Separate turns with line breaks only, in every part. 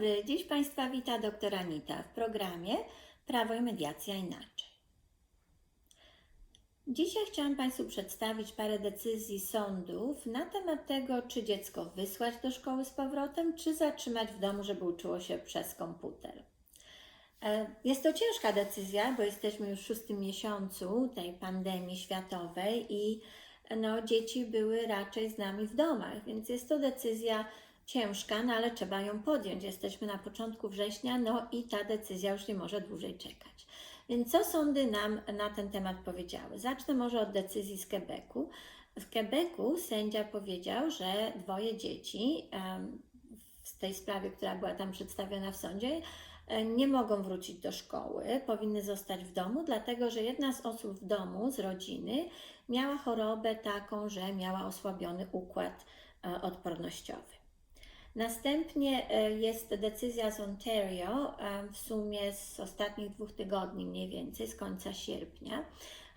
dobry. Dziś Państwa wita doktor Anita w programie Prawo i Mediacja Inaczej. Dzisiaj chciałam Państwu przedstawić parę decyzji sądów na temat tego, czy dziecko wysłać do szkoły z powrotem, czy zatrzymać w domu, żeby uczyło się przez komputer. E, Jest to ciężka decyzja, bo jesteśmy już w szóstym miesiącu tej pandemii światowej i no, dzieci były raczej z nami w domach, więc jest to decyzja ciężka, no ale trzeba ją podjąć. Jesteśmy na początku września, no i ta decyzja już nie może dłużej czekać. Więc co sądy nam na ten temat powiedziały? Zacznę może od decyzji z Quebecu. W Quebecu sędzia powiedział, że dwoje dzieci w tej sprawie, która była tam przedstawiona w sądzie, nie mogą wrócić do szkoły, powinny zostać w domu, dlatego że jedna z osób w domu, z rodziny, miała chorobę taką, że miała osłabiony układ e, odpornościowy. Następnie e, jest decyzja z Ontario, e, w sumie z ostatnich dwóch tygodni mniej więcej, z końca sierpnia.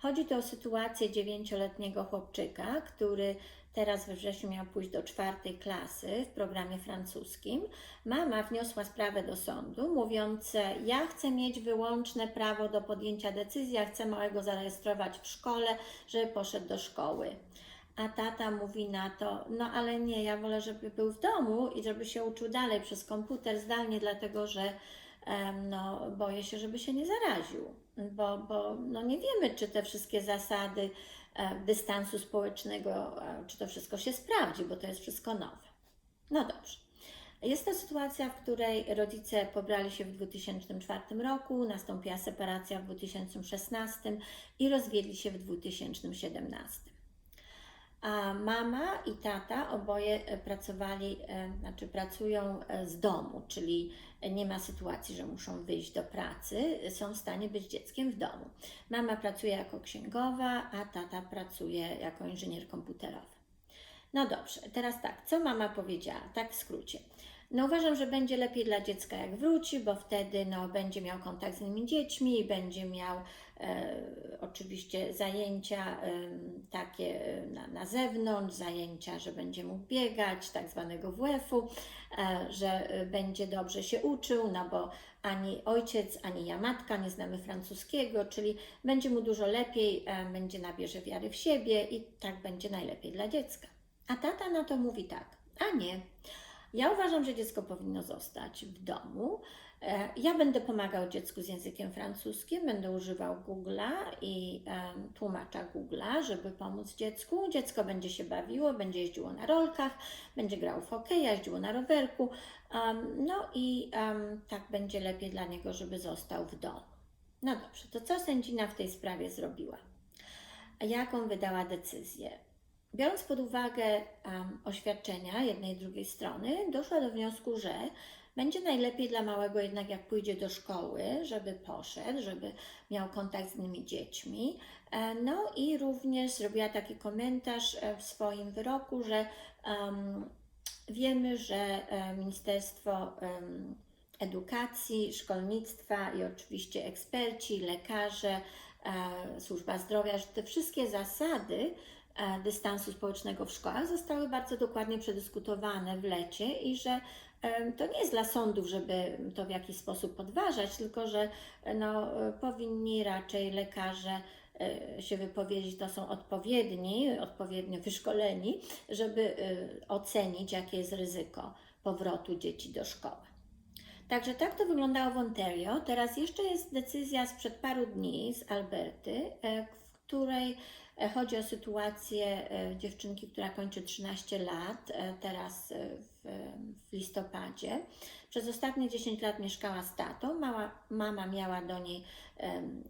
Chodzi tu o sytuację dziewięcioletniego chłopczyka, który teraz we wrześniu miał pójść do czwartej klasy w programie francuskim. Mama wniosła sprawę do sądu, mówiąc: Ja chcę mieć wyłączne prawo do podjęcia decyzji, ja chcę małego zarejestrować w szkole, żeby poszedł do szkoły. A tata mówi na to, no ale nie, ja wolę, żeby był w domu i żeby się uczył dalej przez komputer zdalnie, dlatego że no, boję się, żeby się nie zaraził, bo, bo no, nie wiemy, czy te wszystkie zasady dystansu społecznego, czy to wszystko się sprawdzi, bo to jest wszystko nowe. No dobrze. Jest to sytuacja, w której rodzice pobrali się w 2004 roku, nastąpiła separacja w 2016 i rozwiedli się w 2017. A mama i tata oboje e, pracowali, e, znaczy pracują e, z domu, czyli nie ma sytuacji, że muszą wyjść do pracy, są w stanie być dzieckiem w domu. Mama pracuje jako księgowa, a tata pracuje jako inżynier komputerowy. No dobrze, teraz tak, co mama powiedziała, tak w skrócie. No uważam, że będzie lepiej dla dziecka jak wróci, bo wtedy no, będzie miał kontakt z innymi dziećmi, będzie miał e, oczywiście zajęcia e, takie na, na zewnątrz, zajęcia, że będzie mógł biegać, tak zwanego WF-u, e, że e, będzie dobrze się uczył, no bo ani ojciec, ani ja matka nie znamy francuskiego, czyli będzie mu dużo lepiej, e, będzie nabierze wiary w siebie i tak będzie najlepiej dla dziecka. A tata na to mówi tak, a nie. Ja uważam, że dziecko powinno zostać w domu. E, Ja będę pomagał dziecku z językiem francuskim, będę używał Google'a i em, tłumacza Google'a, żeby pomóc dziecku. Dziecko będzie się bawiło, będzie jeździło na rolkach, będzie grało w hokeja, jeździło na rowerku. No i tak będzie lepiej dla niego, żeby został w domu. No dobrze, to co sędzina w tej sprawie zrobiła? Jaką wydała decyzję? Biorąc pod uwagę um, oświadczenia jednej i drugiej strony, doszła do wniosku, że będzie najlepiej dla małego jednak jak pójdzie do szkoły, żeby poszedł, żeby miał kontakt z innymi dziećmi. E, No i również zrobiła taki komentarz e, w swoim wyroku, że um, wiemy, że e, Ministerstwo em, Edukacji, Szkolnictwa i oczywiście eksperci, lekarze, e, służba zdrowia, że te wszystkie zasady dystansu społecznego w szkołach zostały bardzo dokładnie przedyskutowane w lecie i że e, to nie jest dla sądów, żeby to w jakiś sposób podważać, tylko że e, no, e, powinni raczej lekarze e, się wypowiedzieć, to są odpowiedni, odpowiednio wyszkoleni, żeby e, ocenić, jakie jest ryzyko powrotu dzieci do szkoły. Także tak to wyglądało w Ontario. Teraz jeszcze jest decyzja sprzed paru dni z Alberty, e, w której e, chodzi o sytuację e, dziewczynki, która kończy 13 lat, e, teraz e, w, listopadzie. Przez ostatnie 10 lat mieszkała z tatą. Mała, mama miała do niej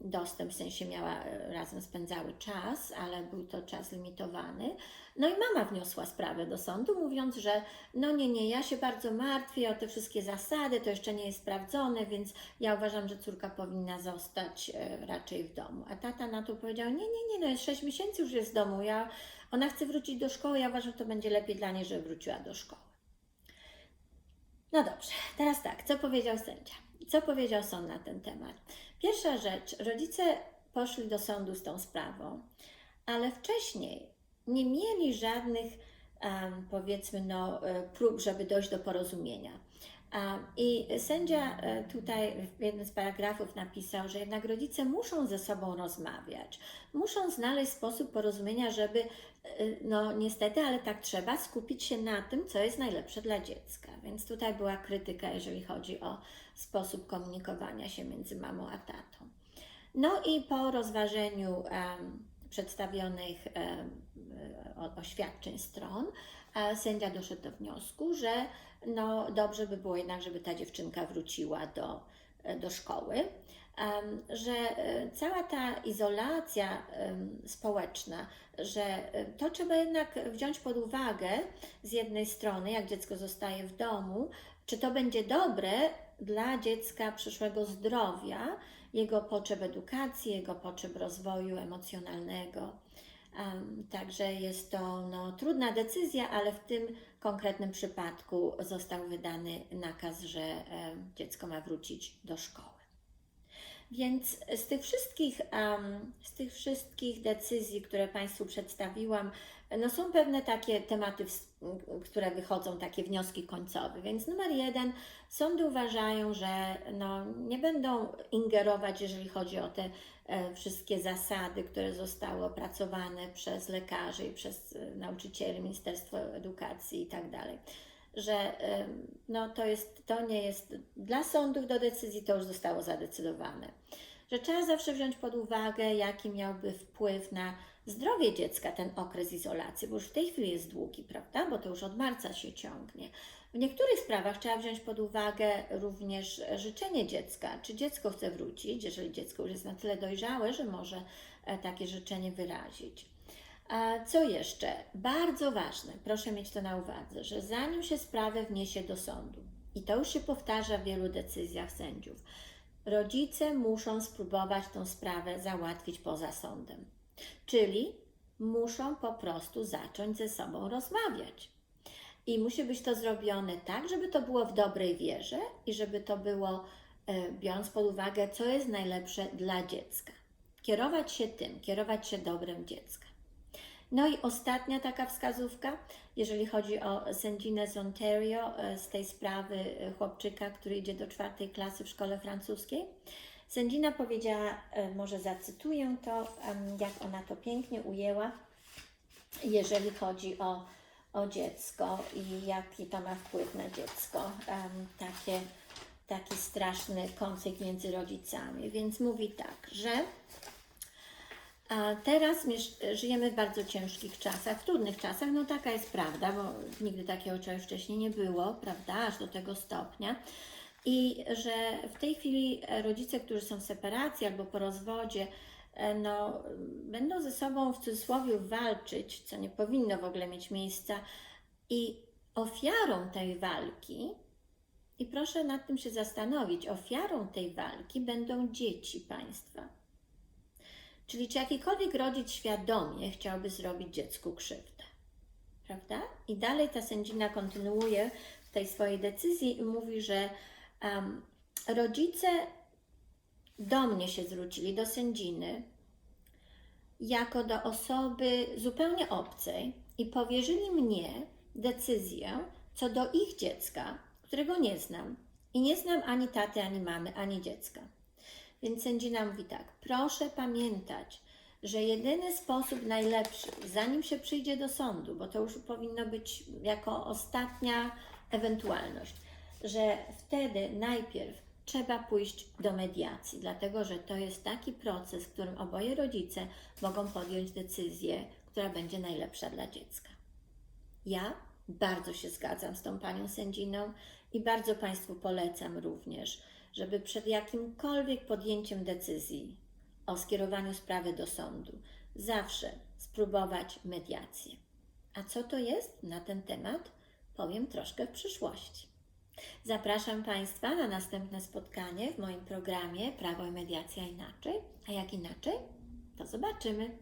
dostęp, w sensie miała e, razem spędzały czas, ale był to czas limitowany. No i mama wniosła sprawę do sądu, mówiąc, że no nie, nie, ja się bardzo martwię o te wszystkie zasady, to jeszcze nie jest sprawdzone, więc ja uważam, że córka powinna zostać e, raczej w domu. A tata na to powiedział, nie, nie, nie, no jest 6 miesięcy już jest w domu, ja, ona chce wrócić do szkoły, ja uważam, że to będzie lepiej dla niej, żeby wróciła do szkoły. No dobrze, teraz tak, co powiedział sędzia? Co powiedział sąd na ten temat? Pierwsza rzecz, rodzice poszli do sądu z tą sprawą, ale wcześniej nie mieli żadnych, em, powiedzmy, no, e, prób, żeby dojść do porozumienia. I sędzia e, tutaj w jednym z paragrafów napisał, że jednak rodzice muszą ze sobą rozmawiać, muszą znaleźć sposób porozumienia, żeby, e, no niestety, ale tak trzeba, skupić się na tym, co jest najlepsze dla dziecka. Więc tutaj była krytyka, jeżeli chodzi o sposób komunikowania się między mamą a tatą. No i po rozważeniu em, przedstawionych o- oświadczeń stron, e, sędzia doszedł do wniosku, że no dobrze by było jednak, żeby ta dziewczynka wróciła do, e, do szkoły, że e, cała ta izolacja społeczna, że e, to trzeba jednak wziąć pod uwagę z jednej strony, jak dziecko zostaje w domu, czy to będzie dobre dla dziecka przyszłego zdrowia, jego potrzeb edukacji, jego potrzeb rozwoju emocjonalnego. Em, Także jest to no, trudna decyzja, ale w tym konkretnym przypadku został wydany nakaz, że dziecko ma wrócić do szkoły. Więc z tych wszystkich, em, z tych wszystkich decyzji, które Państwu przedstawiłam, no są pewne takie tematy, które wychodzą, takie wnioski końcowe. Więc numer jeden, sądy uważają, że no, nie będą ingerować, jeżeli chodzi o te e, wszystkie zasady, które zostały opracowane przez lekarzy i przez e, nauczycieli, Ministerstwo Edukacji i tak dalej. Że no, to, jest, to nie jest dla sądów do decyzji, to już zostało zadecydowane. Że trzeba zawsze wziąć pod uwagę, jaki miałby wpływ na zdrowie dziecka ten okres izolacji, bo już w tej chwili jest długi, prawda? Bo to już od marca się ciągnie. W niektórych sprawach trzeba wziąć pod uwagę również życzenie dziecka. Czy dziecko chce wrócić, jeżeli dziecko już jest na tyle dojrzałe, że może e, takie życzenie wyrazić. Co jeszcze? Bardzo ważne, proszę mieć to na uwadze, że zanim się sprawę wniesie do sądu, i to już się powtarza w wielu decyzjach sędziów, rodzice muszą spróbować tą sprawę załatwić poza sądem. Czyli muszą po prostu zacząć ze sobą rozmawiać. I musi być to zrobione tak, żeby to było w dobrej wierze i żeby to było, e, biorąc pod uwagę, co jest najlepsze dla dziecka. Kierować się tym, kierować się dobrem dziecka. No i ostatnia taka wskazówka, jeżeli chodzi o sędzinę z Ontario, e, z tej sprawy e, chłopczyka, który idzie do czwartej klasy w szkole francuskiej. Sędzina powiedziała, e, może zacytuję to, jak ona to pięknie ujęła, jeżeli chodzi o, o dziecko i jaki to ma wpływ na dziecko. Takie, taki straszny konflikt między rodzicami. Więc mówi tak, że a teraz żyjemy w bardzo ciężkich czasach, trudnych czasach, no taka jest prawda, bo nigdy takiego czegoś wcześniej nie było, prawda, aż do tego stopnia. I że w tej chwili e, rodzice, którzy są w separacji albo po rozwodzie, e, no, będą ze sobą w cudzysłowie walczyć, co nie powinno w ogóle mieć miejsca. I ofiarą tej walki, i proszę nad tym się zastanowić, ofiarą tej walki będą dzieci państwa. Czyli czy jakikolwiek rodzic świadomie chciałby zrobić dziecku krzywdę, prawda? I dalej ta sędzina kontynuuje w tej swojej decyzji i mówi, że em, rodzice do mnie się zwrócili, do sędziny, jako do osoby zupełnie obcej i powierzyli mnie decyzję co do ich dziecka, którego nie znam. I nie znam ani taty, ani mamy, ani dziecka. Więc sędzina mówi tak: proszę pamiętać, że jedyny sposób najlepszy, zanim się przyjdzie do sądu, bo to już powinno być jako ostatnia ewentualność, że wtedy najpierw trzeba pójść do mediacji, dlatego że to jest taki proces, w którym oboje rodzice mogą podjąć decyzję, która będzie najlepsza dla dziecka. Ja bardzo się zgadzam z tą panią sędziną i bardzo Państwu polecam również, żeby przed jakimkolwiek podjęciem decyzji o skierowaniu sprawy do sądu zawsze spróbować mediację. A co to jest na ten temat, powiem troszkę w przyszłości. Zapraszam Państwa na następne spotkanie w moim programie Prawo i Mediacja Inaczej. A jak inaczej? To zobaczymy.